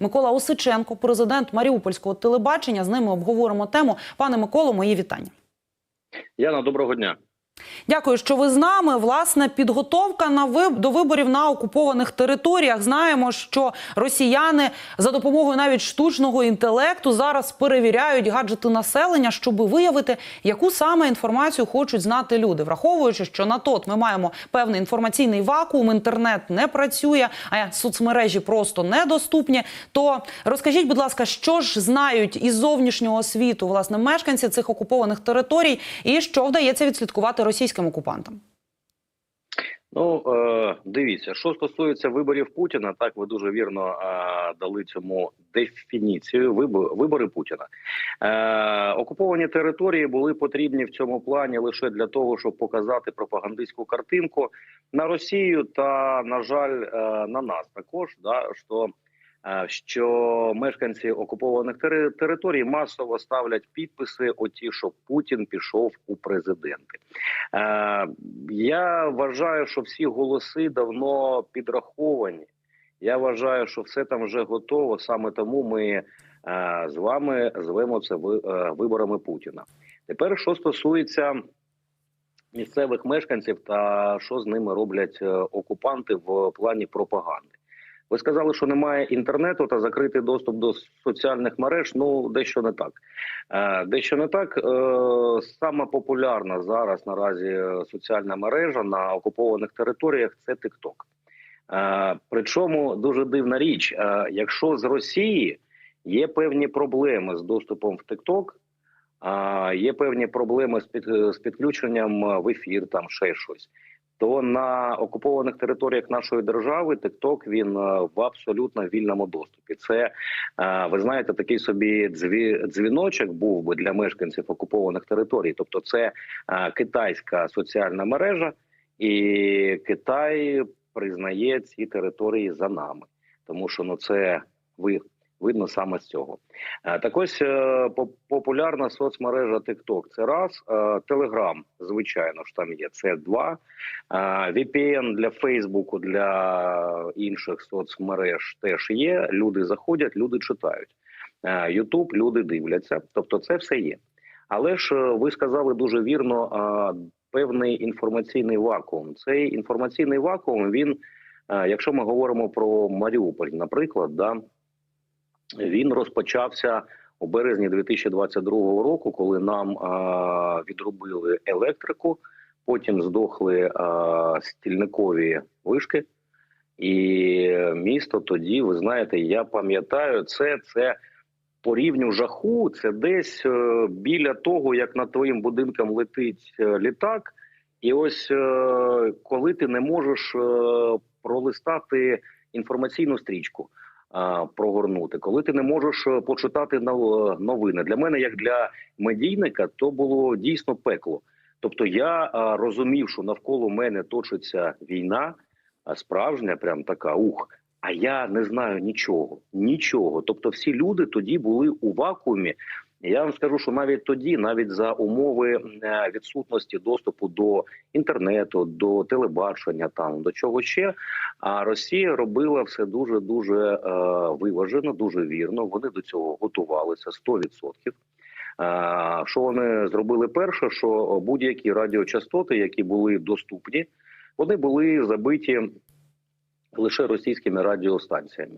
Микола Осиченко, президент Маріупольського телебачення. З ними обговоримо тему. Пане Миколо, мої вітання. Яна, доброго дня. Дякую, що ви з нами. Власне, підготовка на виб... до виборів на окупованих територіях. Знаємо, що росіяни за допомогою навіть штучного інтелекту зараз перевіряють гаджети населення, щоб виявити, яку саме інформацію хочуть знати люди, враховуючи, що на тот ми маємо певний інформаційний вакуум, інтернет не працює, а соцмережі просто недоступні. То розкажіть, будь ласка, що ж знають із зовнішнього світу власне мешканці цих окупованих територій, і що вдається відслідкувати російським окупантам? Ну е, дивіться, що стосується виборів Путіна, так ви дуже вірно е, дали цьому дефініцію. Вибори, Путіна. Е, окуповані території були потрібні в цьому плані лише для того, щоб показати пропагандистську картинку на Росію та на жаль на нас також. Да, що що мешканці окупованих тери- територій масово ставлять підписи, оті, що Путін пішов у президенти. Я вважаю, що всі голоси давно підраховані. Я вважаю, що все там вже готово. Саме тому ми з вами звемо це виборами Путіна. Тепер, що стосується місцевих мешканців та що з ними роблять е, окупанти в плані пропаганди. Ви сказали, що немає інтернету та закритий доступ до соціальних мереж. Ну дещо не так. Е, Дещо не так. Е, Саме популярна зараз наразі соціальна мережа на окупованих територіях це TikTok. Е, Причому дуже дивна річ: якщо з Росії є певні проблеми з доступом в TikTok, є певні проблеми з під з підключенням в ефір, там ще щось. То на окупованих територіях нашої держави TikTok, він е, в абсолютно вільному доступі. Це е, ви знаєте, такий собі дзві, дзвіночок був би для мешканців окупованих територій. Тобто, це е, китайська соціальна мережа, і Китай признає ці території за нами, тому що ну це ви видно саме з цього. Е, Так ось е, популярна соцмережа TikTok – це раз, Telegram, звичайно ж там є. Це два. Е, VPN для Фейсбуку, для інших соцмереж теж є. Люди заходять, люди читають. YouTube люди дивляться. Тобто, це все є. Але ж ви сказали дуже вірно, певний інформаційний вакуум. Цей інформаційний вакуум, він, якщо ми говоримо про Маріуполь, наприклад, да, він розпочався у березні 2022 року, коли нам а, відрубили електрику, потім здохли а, стільникові вишки. І місто тоді, ви знаєте, я пам'ятаю, це, це по рівню жаху, це десь е, біля того, як над твоїм будинком летить е, літак. І ось е, коли ти не можеш е, пролистати інформаційну стрічку прогорнути, коли ти не можеш е, почитати нов- новини. Для мене, як для медійника, то було дійсно пекло. Тобто, я розумів, що навколо мене точиться війна, а справжня, прям така ух. А я не знаю нічого, нічого. Тобто, всі люди тоді були у вакуумі. Я вам скажу, що навіть тоді, навіть за умови е, відсутності доступу до інтернету, до телебачення, там до чого ще, а Росія робила все дуже дуже е, виважено, дуже вірно. Вони до цього готувалися 100%. Е, що вони зробили перше? Що будь-які радіочастоти, які були доступні, вони були забиті лише російськими радіостанціями.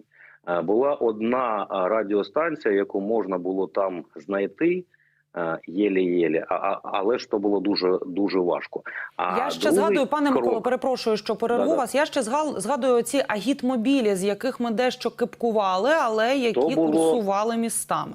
Е, Була одна радіостанція, яку можна було там знайти. е, Єлі-єлі, а, а, але ж то було дуже дуже важко. А Я ще згадую, пане крок- Миколо, перепрошую, що перерву вас. Я ще згал- згадую ці агітмобілі, з яких ми дещо кипкували, але які То було- курсували містами.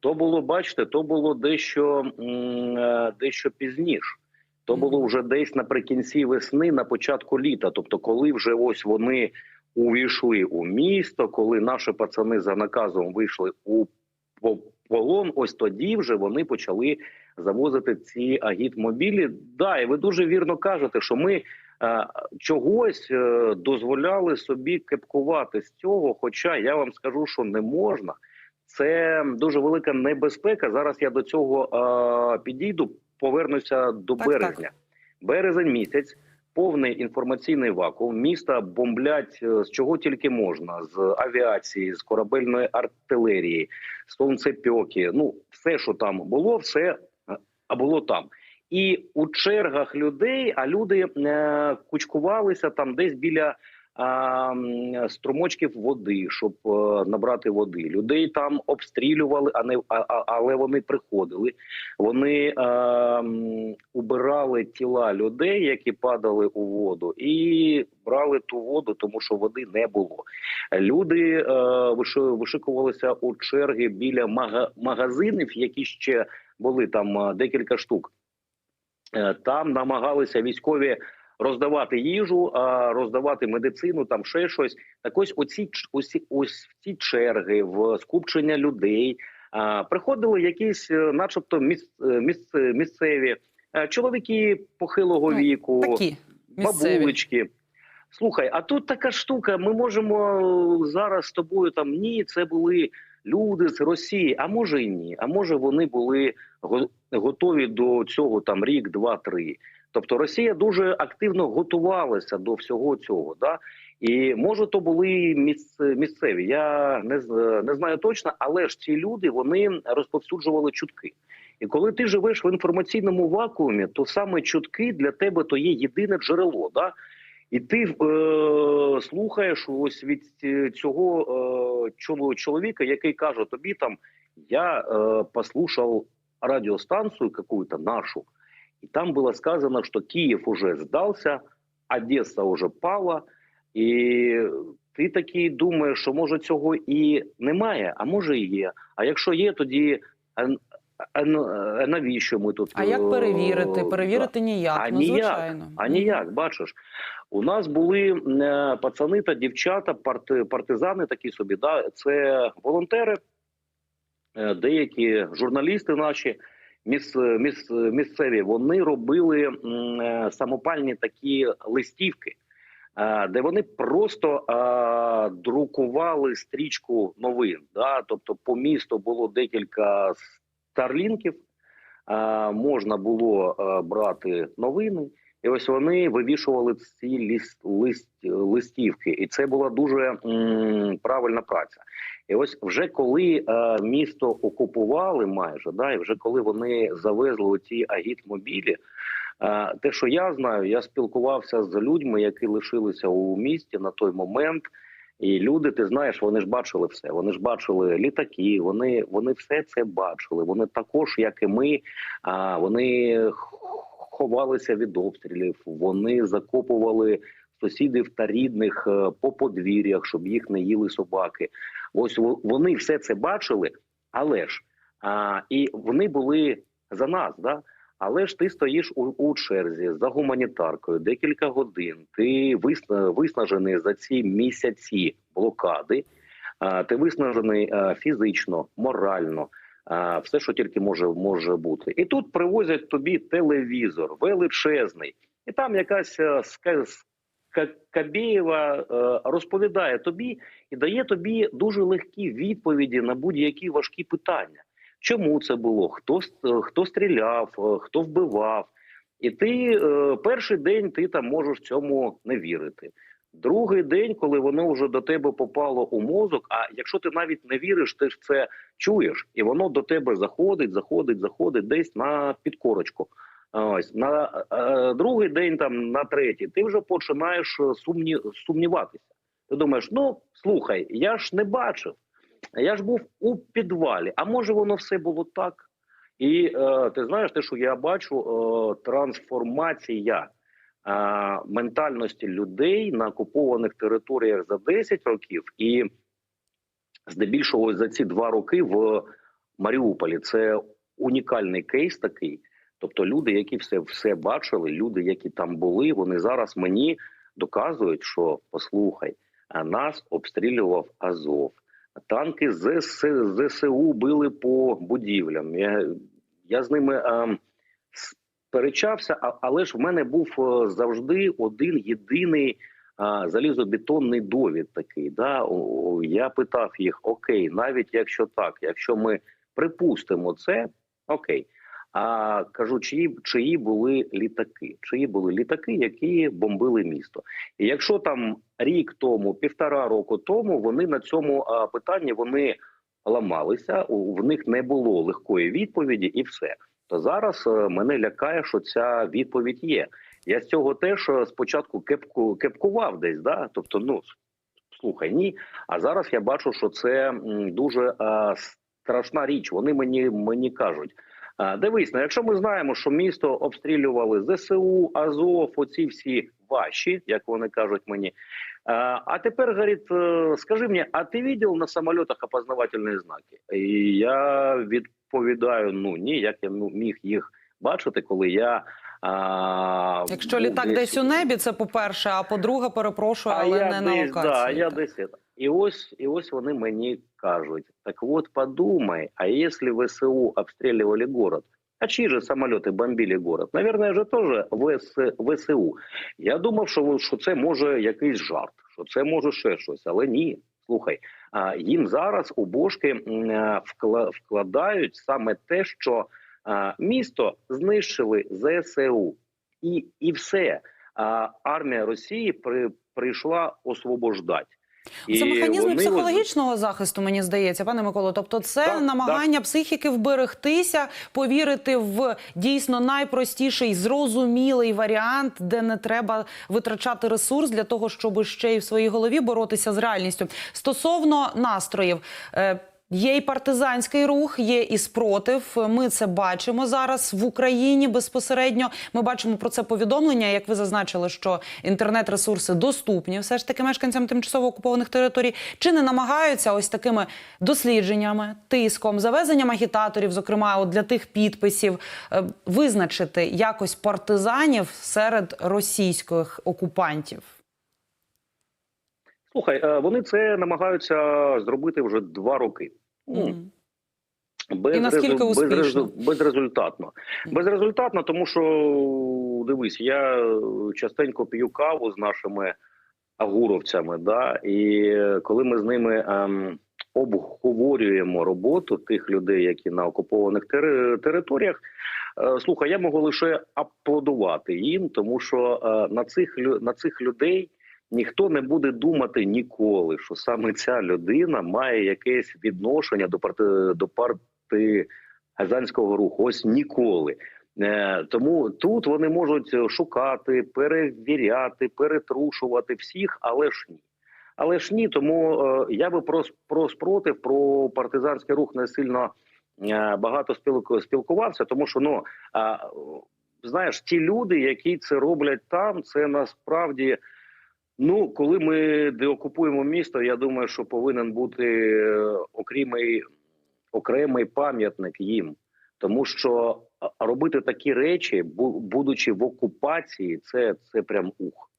То було, бачите, то було дещо, е, дещо пізніше. То було вже десь наприкінці весни, на початку літа. Тобто, коли вже ось вони увійшли у місто, коли наші пацани за наказом вийшли у по- полон, ось тоді вже вони почали завозити ці агітмобілі. Да, і ви дуже вірно кажете, що ми е, чогось е, дозволяли собі кепкувати з цього. Хоча я вам скажу, що не можна. Це дуже велика небезпека. Зараз я до цього е, підійду, повернуся до Так, березня. Березень місяць повний інформаційний вакуум. Міста бомблять е, з чого тільки можна: з авіації, з корабельної артилерії, сонцепьоки. Ну, все, що там було, все е, а було там. І у чергах людей, а люди е, кучкувалися там десь біля струмочків води, щоб е, набрати води. Людей там обстрілювали, а не але вони приходили. Вони е, убирали тіла людей, які падали у воду, і брали ту воду, тому що води не було. Люди е, вишикувалися у черги біля магазинів, які ще були там декілька штук. Там намагалися військові роздавати їжу, а роздавати медицину, там ще щось. Так ось оці ось, ось в ці черги, в скупчення людей а, приходили якісь, е, начебто, міс, е, міс, місцеві е, чоловіки похилого Ну, віку, Такі бабулечки. Слухай, а тут така штука. Ми можемо зараз з тобою там ні, це були люди з Росії, а може і ні. А може вони були готові до цього там рік, два, три. Тобто Росія дуже активно готувалася до всього цього. Да? І може то були місцеві. Я не, не знаю точно, але ж ці люди вони розповсюджували чутки. І коли ти живеш в інформаційному вакуумі, то саме чутки для тебе то є єдине джерело. Да? І ти е, слухаєш ось від цього е, чоловіка, який каже тобі там: я е, послушав радіостанцію какую-то нашу, і там було сказано, що Київ уже здався, Одеса вже пала, і ти такий думаєш, що може цього і немає, а може і є. А якщо є, тоді а, навіщо ми тут? А як е, перевірити? Перевірити ніяк. А ну, ніяк, звичайно. А ніяк, бачиш. У нас були е, пацани та дівчата, парти, партизани такі собі. Да? Це волонтери, е, деякі журналісти наші міс, міс, місцеві, вони робили е, самопальні такі листівки, е, де вони просто е, друкували стрічку новин. Да? Тобто по місту було декілька старлінків, можна було брати новини. І ось вони вивішували ці ліст, лист, листівки, і це була дуже м, правильна праця. І ось вже коли е, місто окупували майже, да, і вже коли вони завезли ці агітмобілі, е, те, що я знаю, я спілкувався з людьми, які лишилися у місті на той момент. І люди, ти знаєш, вони ж бачили все. Вони ж бачили літаки, вони, вони все це бачили. Вони також, як і ми, а, вони ховалися від обстрілів, вони закопували сусідів та рідних е, по подвір'ях, щоб їх не їли собаки. Ось вони все це бачили, але ж а, і вони були за нас, да. Але ж ти стоїш у, у черзі за гуманітаркою декілька годин. Ти виснажений за ці місяці блокади. А, ти виснажений а, фізично, морально, все, що тільки може, може бути. І тут привозять тобі телевізор величезний, і там якась е, Кабєєва е, розповідає тобі і дає тобі дуже легкі відповіді на будь-які важкі питання. Чому це було? Хто е, хто стріляв, е, хто вбивав? І ти перший день ти там можеш цьому не вірити. Другий день, коли воно вже до тебе попало у мозок. А якщо ти навіть не віриш, ти ж це чуєш, і воно до тебе заходить, заходить, заходить десь на підкорочку. Ось на е, другий день, там на третій, ти вже починаєш е, сумні, сумніватися. Ти думаєш, ну слухай, я ж не бачив, я ж був у підвалі. А може воно все було так? І е, ти знаєш, те, що я бачу, е, трансформація е, ментальності людей на окупованих територіях за 10 років, і здебільшого за ці два роки в Маріуполі це унікальний кейс такий. Тобто, люди, які все, все бачили, люди, які там були, вони зараз мені доказують, що послухай, а нас обстрілював Азов. Танки ЗС, ЗСУ били по будівлям. Я, я з ними е, сперечався, а- але ж в мене був е, завжди один єдиний е, залізобетонний довід такий. Да? Я питав їх: окей, навіть якщо так, якщо ми припустимо це, окей. А кажу, чиї, чиї були літаки, чиї були літаки, які бомбили місто. І якщо там рік тому, півтора року тому, вони на цьому а, питанні вони ламалися, в них не було легкої відповіді, і все. То зараз е, мене лякає, що ця відповідь є. Я з цього теж е, спочатку кепку кепкував десь, да? тобто, ну слухай, ні. А зараз я бачу, що це дуже е, страшна річ. Вони мені мені кажуть. Дивись, ну якщо ми знаємо, що місто обстрілювали ЗСУ, Азов, оці всі ваші, як вони кажуть мені. А, тепер говорить, е, скажи мені, а ти бачив на самолітах опознавательні знаки? І я відповідаю: ну ні, як я ну, міг їх бачити, коли я. А, Якщо літак десь у небі, це по-перше, а по-друге, перепрошую, але не на десь, локації. Да, я десь. І ось, і ось вони мені кажуть: так от подумай, а если ВСУ обстреливали город, а чьи же самолеты бомбили город? Наверное, же теж ВС, ВСУ. Я думав, що, що це може якийсь жарт, що це може ще щось, але ні. Слухай, їм зараз у бошки вкладають саме те, що місто знищили ЗСУ, і, і все. Армія Росії при, прийшла освобождати. Це ось- психологічного захисту, мені здається, пане Миколо. Тобто, це Так, намагання психіки вберегтися, повірити в дійсно найпростіший зрозумілий варіант, де не треба витрачати ресурс для того, щоб ще й в своїй голові боротися з реальністю. Стосовно настроїв. Є і партизанський рух, є і спротив. Ми це бачимо зараз в Україні безпосередньо. Ми бачимо про це повідомлення. Як ви зазначили, що інтернет-ресурси доступні все ж таки мешканцям тимчасово окупованих територій. Чи не намагаються ось такими дослідженнями, тиском, завезенням агітаторів, зокрема от для тих підписів, е, визначити якось партизанів серед російських окупантів? Слухай, е, вони це намагаються зробити вже два роки. Мгм. Без, І наскільки резу- успішно? безрезультатно. Безрезультатно, тому що дивись, я частенько п'ю каву з нашими агуровцями, да, і коли ми з ними ем, обговорюємо роботу тих людей, які на окупованих тери- територіях. е, Слухай, я можу лише аплодувати їм, тому що е, на цих лю- на цих людей ніхто не буде думати ніколи, що саме ця людина має якесь відношення до парти до партизанського руху. Ось ніколи. Е, Тому тут вони можуть шукати, перевіряти, перетрушувати всіх, але ж ні. Але ж ні, тому е, я би про, про спротив, про партизанський рух не сильно е, багато спілку, спілкувався, тому що ну знаєш, ті люди, які це роблять там, це насправді. Ну, коли ми деокупуємо місто, я думаю, що повинен бути е, окремий, окремий пам'ятник їм, тому що робити такі речі, бу- будучи в окупації, це, це прям ух.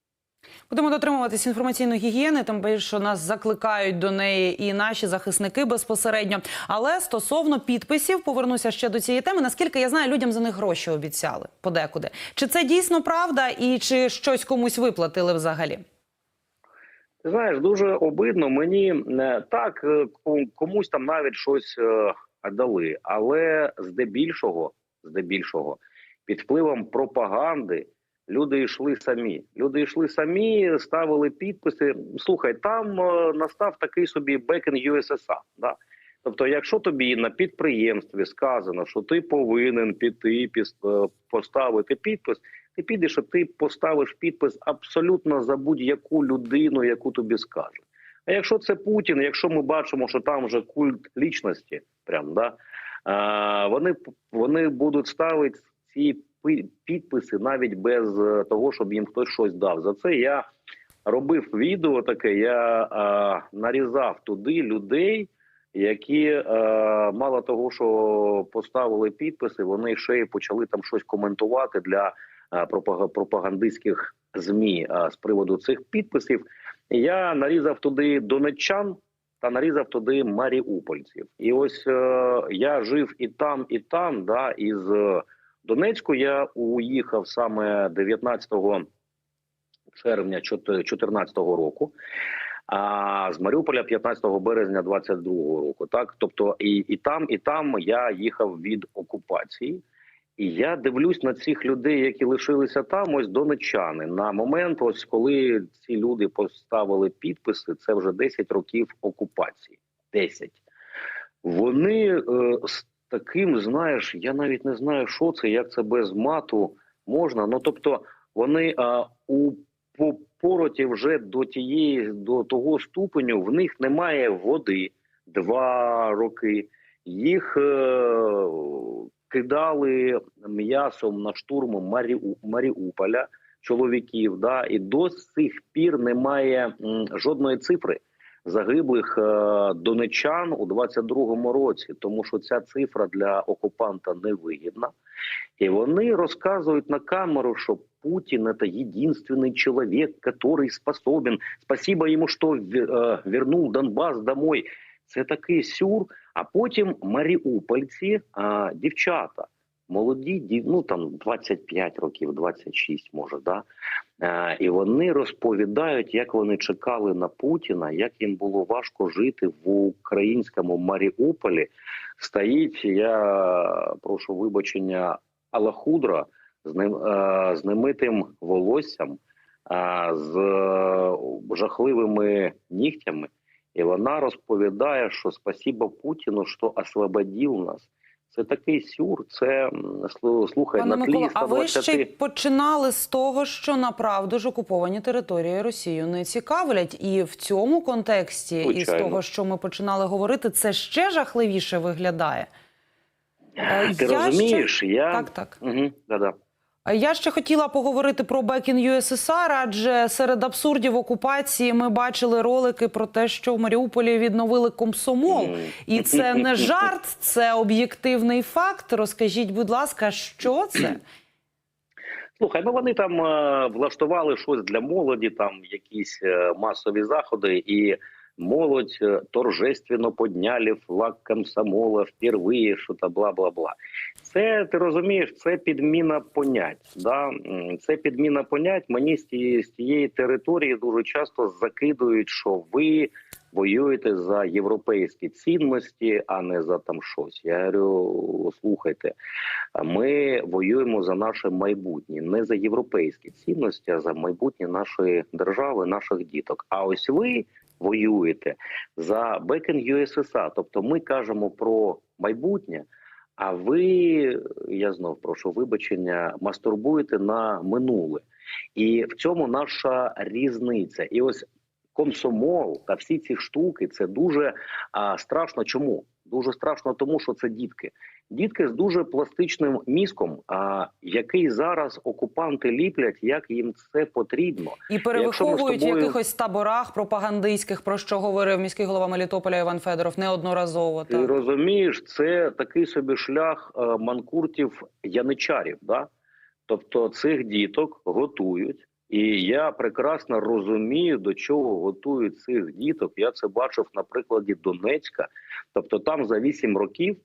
Будемо дотримуватись інформаційної гігієни, тим більше що нас закликають до неї і наші захисники безпосередньо. Але стосовно підписів, повернуся ще до цієї теми. Наскільки я знаю, людям за них гроші обіцяли подекуди. Чи це дійсно правда, і чи щось комусь виплатили взагалі? Ти знаєш, дуже обидно. Мені е, так е, комусь там навіть щось е, дали, але здебільшого, здебільшого, під впливом пропаганди люди йшли самі. Люди йшли самі, ставили підписи. Слухай, там настав такий собі in USSR, Да? Тобто, якщо тобі на підприємстві сказано, що ти повинен піти піс- поставити підпис, ти підеш, а ти поставиш підпис абсолютно за будь-яку людину, яку тобі скажуть. А якщо це Путін, якщо ми бачимо, що там вже культ лічності, прям да вони вони будуть ставити ці підписи навіть без е, того, щоб їм хтось щось дав. За це я робив відео таке. Я а, нарізав туди людей. Які е, мало того, що поставили підписи, вони ще й почали там щось коментувати для пропагандистських змі е, з приводу цих підписів. Я нарізав туди донеччан та нарізав туди маріупольців. І ось е, я жив і там, і там. Да, із е, Донецьку я уїхав саме 19 червня 2014 року. А з Маріуполя 15 березня 22 року. Так, тобто, і, і там, і там я їхав від окупації. І я дивлюсь на цих людей, які лишилися там, ось донечани. На момент, ось коли ці люди поставили підписи, це вже 10 років окупації. 10. Вони е, з таким, знаєш, я навіть не знаю, що це, як це без мату можна. Ну тобто, вони е, у по пороті вже до тієї до того ступеню в них немає води два роки. Їх е, кидали м'ясом на штурм Маріу, Маріуполя чоловіків. Да, і до сих пір немає жодної цифри загиблих е, донечан у 22-му році, тому що ця цифра для окупанта невигідна. І вони розказують на камеру, що Путін це єдиний чоловік, який способен. Спасибо йому, що е, вернув Донбас домой. Це такий сюр. А потім маріупольці, а, дівчата, молоді, дів- ну там 25 років, 26 може, да. Е, і вони розповідають, як вони чекали на Путіна, як їм було важко жити в українському Маріуполі. Стоїть, я прошу вибачення, Алахудра з ним е, з немитим волоссям, е, з жахливими нігтями. І вона розповідає, що спасіба Путіну, що освободив нас. Це такий сюр. Це слухай Пане на тлі Микола, а ви ще й починали з того, що направду ж окуповані території Росію не цікавлять, і в цьому контексті, і з того, що ми починали говорити, це ще жахливіше виглядає. Е, Ти я розумієш? Ще... Я Так, так. Угу, да-да. А Я ще хотіла поговорити про Back in USSR, адже серед абсурдів окупації ми бачили ролики про те, що в Маріуполі відновили комсомол. І це не жарт, це об'єктивний факт. Розкажіть, будь ласка, що це? Слухай, ну вони там е, влаштували щось для молоді, там якісь е, масові заходи, і молодь е, торжественно підняли флаг комсомола впервые, що то бла бла бла. Це ти розумієш, це підміна понять. Да? Це підміна понять. Мені з тієї, з тієї території дуже часто закидують, що ви воюєте за європейські цінності, а не за там щось. Я говорю, слухайте. Ми воюємо за наше майбутнє, не за європейські цінності, а за майбутнє нашої держави, наших діток. А ось ви воюєте за in USSR. Тобто ми кажемо про майбутнє. А ви, я знов прошу вибачення, мастурбуєте на минуле, і в цьому наша різниця. І ось комсомол та всі ці штуки це дуже а, страшно. Чому дуже страшно, тому що це дітки дітки з дуже пластичним мізком, а який зараз окупанти ліплять, як їм це потрібно. І перевиховують тобою- в якихось таборах пропагандистських, про що говорив міський голова Мелітополя Іван Федоров неодноразово. Ти Так. розумієш, це такий собі шлях е, манкуртів яничарів. Да? Тобто цих діток готують. І я прекрасно розумію, до чого готують цих діток. Я це бачив на прикладі Донецька. Тобто, там за 8 років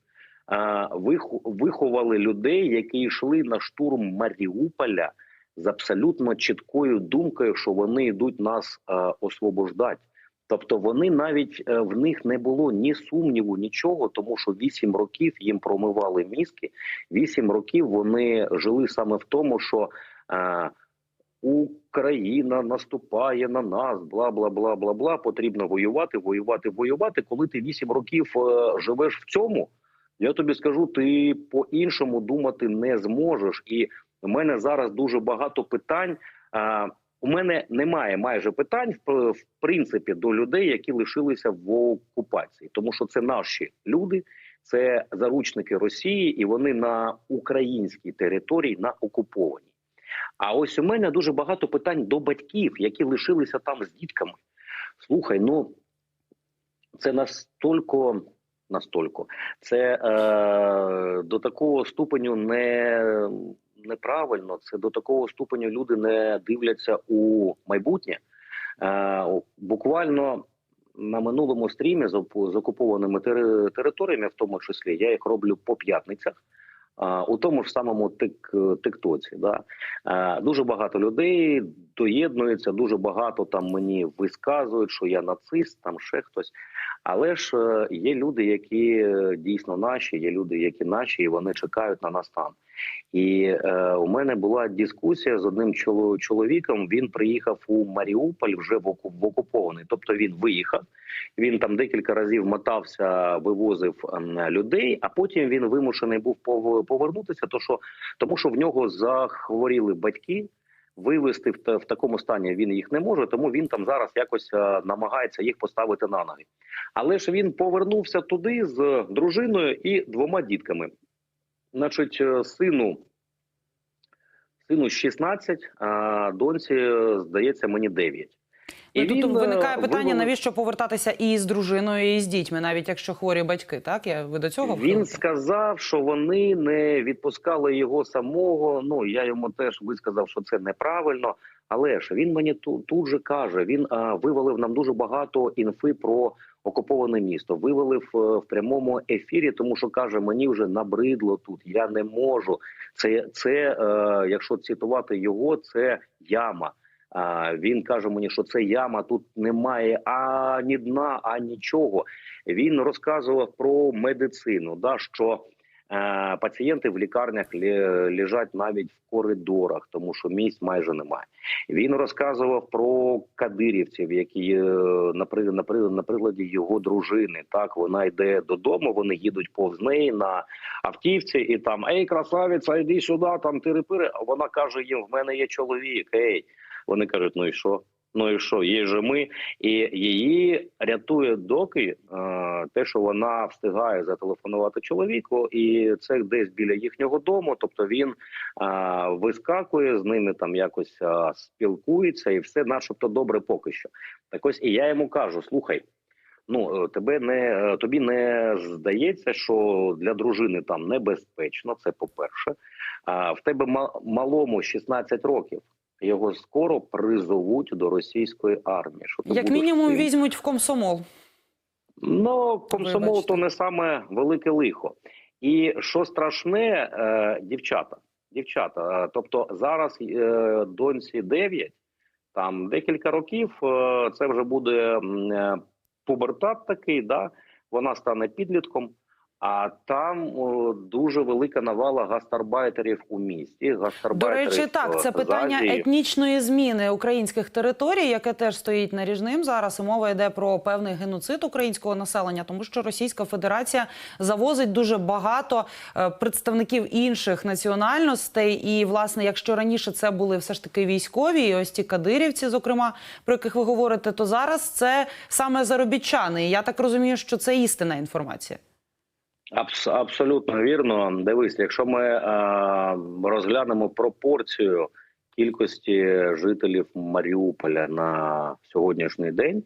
виховали людей, які йшли на штурм Маріуполя з абсолютно чіткою думкою, що вони йдуть нас освобождати. Тобто вони навіть е, в них не було ні сумніву, нічого, тому що 8 років їм промивали мізки. 8 років вони жили саме в тому, що е, Україна наступає на нас, бла бла бла бла бла. Потрібно воювати, воювати, воювати. Коли ти 8 років е, живеш в цьому, я тобі скажу, ти по-іншому думати не зможеш. І в мене зараз дуже багато питань. Е, у мене немає майже питань в принципі до людей, які лишилися в окупації, тому що це наші люди, це заручники Росії, і вони на українській території на окупованій. А ось у мене дуже багато питань до батьків, які лишилися там з дітками. Слухай, ну це настільки, настільки, це е, до такого ступеню не неправильно. Це до такого ступеню люди не дивляться у майбутнє. Е, буквально на минулому стрімі з оку- з окупованими тери- територіями, в тому числі, я їх роблю по п'ятницях. А, у тому ж самому тик, тиктоці, да Е, дуже багато людей доєднуються, дуже багато там мені висказують, що я нацист, там ще хтось. Але ж е, є люди, які е, дійсно наші, є люди, які наші, і вони чекають на нас там. І е, у мене була дискусія з одним чоло- чоловіком. Він приїхав у Маріуполь вже в, оку- в окупований. Тобто він виїхав. Він там декілька разів мотався, вивозив ем, людей, а потім він вимушений був пов- повернутися. То що тому, що в нього захворіли батьки. Вивести в, в такому стані він їх не може, тому він там зараз якось е, намагається їх поставити на ноги. Але ж він повернувся туди з дружиною і двома дітками. Значить, е, сину, сину 16, а доньці, е, здається, мені 9. Ну, тут він, е, виникає питання, вивели- навіщо повертатися і з дружиною, і з дітьми, навіть якщо хворі батьки. Так я ви до цього Він входите? сказав, що вони не відпускали його самого. Ну я йому теж висказав, що це неправильно. Але ж він мені тут, тут же каже: він а, вивалив нам дуже багато інфи про окуповане місто. Вивалив е, в прямому ефірі, тому що каже: мені вже набридло тут. Я не можу. Це це, е, якщо цитувати його, це яма. А він каже мені, що це яма, тут немає ані дна, ані нічого. Він розказував про медицину, да що е, пацієнти в лікарнях лі- лежать навіть в коридорах, тому що місць майже немає. Він розказував про кадирівців, які е, на на прикладі його дружини. Так вона йде додому, вони їдуть повз неї на автівці, і там ей, красавиця, йди сюди, там тири-пири. А вона каже їм: в мене є чоловік. Ей, вони кажуть, ну і що? Ну і що, є же ми, і її рятує доки е, те, що вона встигає зателефонувати чоловіку, і це десь біля їхнього дому. Тобто він е, вискакує з ними, там якось е, спілкується, і все, начебто, добре поки що. Так ось і я йому кажу: слухай. Ну тебе не тобі не здається, що для дружини там небезпечно. Це по перше. А в тебе ма- малому 16 років. Його скоро призовуть до російської армії. Що Як мінімум цим? візьмуть в комсомол. Ну, комсомол то не саме велике лихо. І що страшне, е, дівчата, дівчата, е, тобто зараз е, доньці 9, там декілька років, е, це вже буде е, пубертат такий, да? вона стане підлітком. А там о, дуже велика навала гастарбайтерів у місті. До речі, так е, це питання Азії. етнічної зміни українських територій, яке теж стоїть наріжним зараз. І мова йде про певний геноцид українського населення, тому що Російська Федерація завозить дуже багато е, представників інших національностей. І, власне, якщо раніше це були все ж таки військові, і ось ті кадирівці, зокрема, про яких ви говорите, то зараз це саме заробітчани. І я так розумію, що це істинна інформація. Абс- абсолютно вірно. Дивись, якщо ми е, розглянемо пропорцію кількості жителів Маріуполя на сьогоднішній день,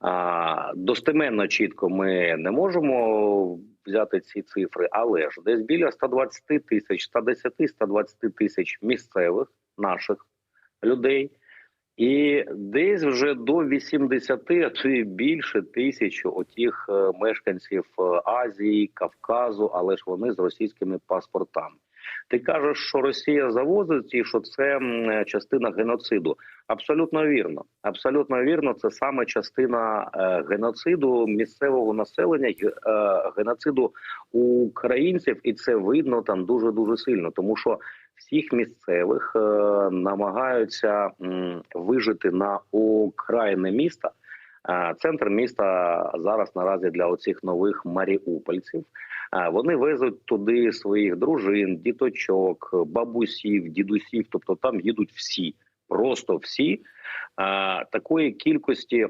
а, достеменно чітко ми не можемо взяти ці цифри, але ж десь біля 120 тисяч, 110-120 тисяч місцевих наших людей. І десь вже до 80, а то більше тисяч отіх е, мешканців е, Азії, Кавказу, але ж вони з російськими паспортами. Ти кажеш, що Росія завозить і що це частина геноциду. Абсолютно вірно. Абсолютно вірно. Це саме частина е, геноциду місцевого населення, геноциду українців, і це видно там дуже дуже сильно, тому що всіх місцевих е, намагаються вижити на окраїни міста. Е, Центр міста зараз наразі для оцих нових маріупольців. Е, Вони везуть туди своїх дружин, діточок, бабусів, дідусів. Тобто там їдуть всі, просто всі. Такої кількості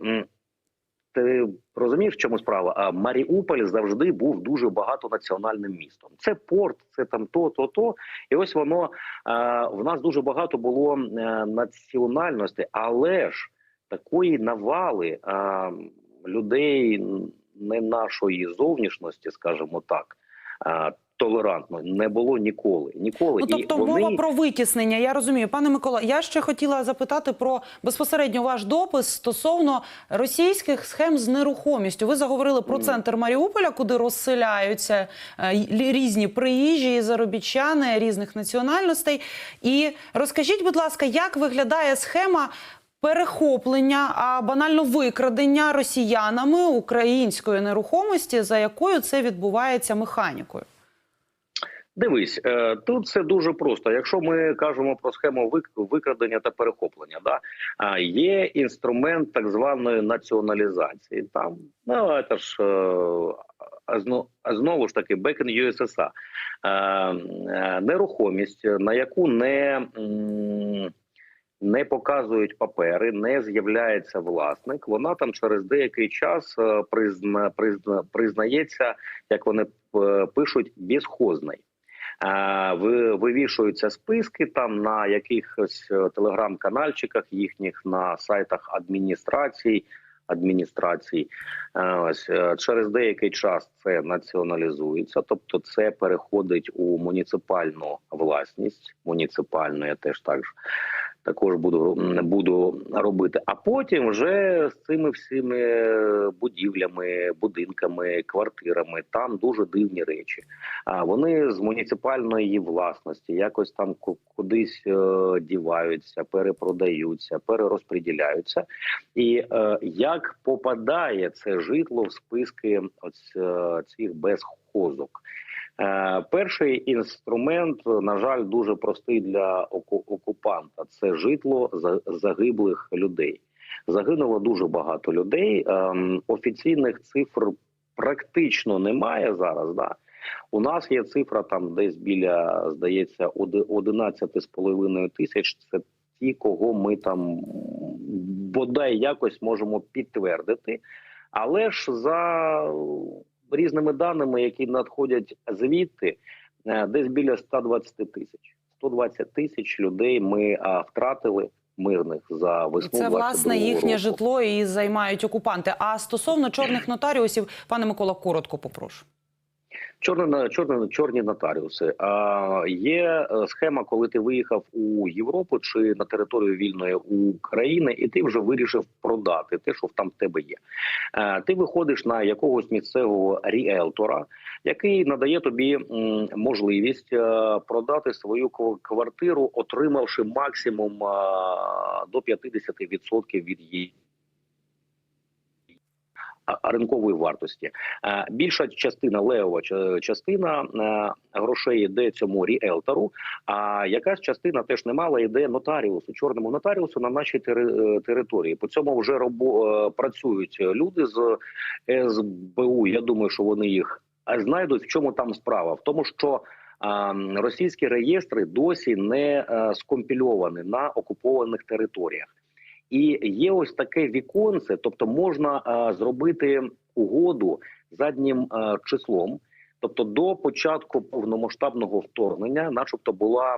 ти розумієш, в чому справа? А Маріуполь завжди був дуже багатонаціональним містом. Це порт, це там то, то, то. І ось воно е, в нас дуже багато було е, національностей, але ж такої навали е, людей не нашої зовнішності, скажімо так. Толерантно не було ніколи. Ніколи Ну, тобто і вони... мова про витіснення. Я розумію, пане Микола. Я ще хотіла запитати про безпосередньо ваш допис стосовно російських схем з нерухомістю. Ви заговорили про центр Маріуполя, куди розселяються е, різні приїжджі і заробітчани різних національностей. І розкажіть, будь ласка, як виглядає схема? перехоплення, а банально викрадення росіянами української нерухомості, за якою це відбувається механікою? Дивись, е, тут все дуже просто. Якщо ми кажемо про схему вик- викрадення та перехоплення, да є інструмент так званої націоналізації. Там ну це ж е, знову ж таки in USSR. Е, нерухомість, на яку не не показують папери, не з'являється власник. Вона там через деякий час призна, призна, признається, як вони пишуть, безхозною. Е, ви- Вивішуються списки там на якихось е, телеграм-канальчиках їхніх на сайтах адміністрацій. Адміністрацій Е, ось через деякий час це націоналізується, тобто це переходить у муніципальну власність. Муніципальну я теж так також буду буду робити. А потім вже з цими всіми будівлями, будинками, квартирами там дуже дивні речі. А вони з муніципальної власності якось там кудись е, діваються, перепродаються, перерозподіляються. І е, як попадає це житло в списки оць, е, цих безхозок? Е, перший інструмент, на жаль, дуже простий для окупанта. Це житло за- загиблих людей. Загинуло дуже багато людей. Ем, офіційних цифр практично немає зараз. Да? У нас є цифра там десь біля, здається, оди- 11,5 тисяч. Це ті, кого ми там бодай якось можемо підтвердити. Але ж за різними даними, які надходять звідти, е, десь біля 120 тисяч. 120 тисяч людей ми а, втратили мирних за весну. це власне їхнє року. житло і займають окупанти. А стосовно чорних нотаріусів, пане Микола, коротко попрошу. Чорні, чорні, чорні нотаріуси. А, є е, схема, коли ти виїхав у Європу чи на територію вільної України, і ти вже вирішив продати те, що там в тебе є. Е, ти виходиш на якогось місцевого ріелтора, який надає тобі можливість е, продати свою квартиру, отримавши максимум до 50% від її. Ринкової вартості. Е, Більша частина левова частина е, грошей йде цьому ріелтору, а якась частина теж немала йде нотаріусу, чорному нотаріусу на нашій е, території. По цьому вже робо, працюють люди з СБУ. Я думаю, що вони їх знайдуть. В чому там справа? В тому, що російські реєстри досі не скомпільовані на окупованих територіях. І є ось таке віконце, тобто можна е, зробити угоду заднім е, числом. Тобто до початку повномасштабного вторгнення, начебто, була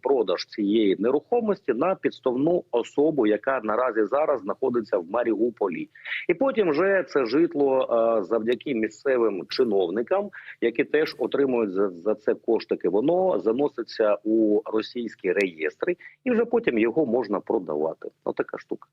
продаж цієї нерухомості на підставну особу, яка наразі зараз знаходиться в Маріуполі, і потім вже це житло е, завдяки місцевим чиновникам, які теж отримують за, це коштики. Воно заноситься у російські реєстри, і вже потім його можна продавати. Ну така штука.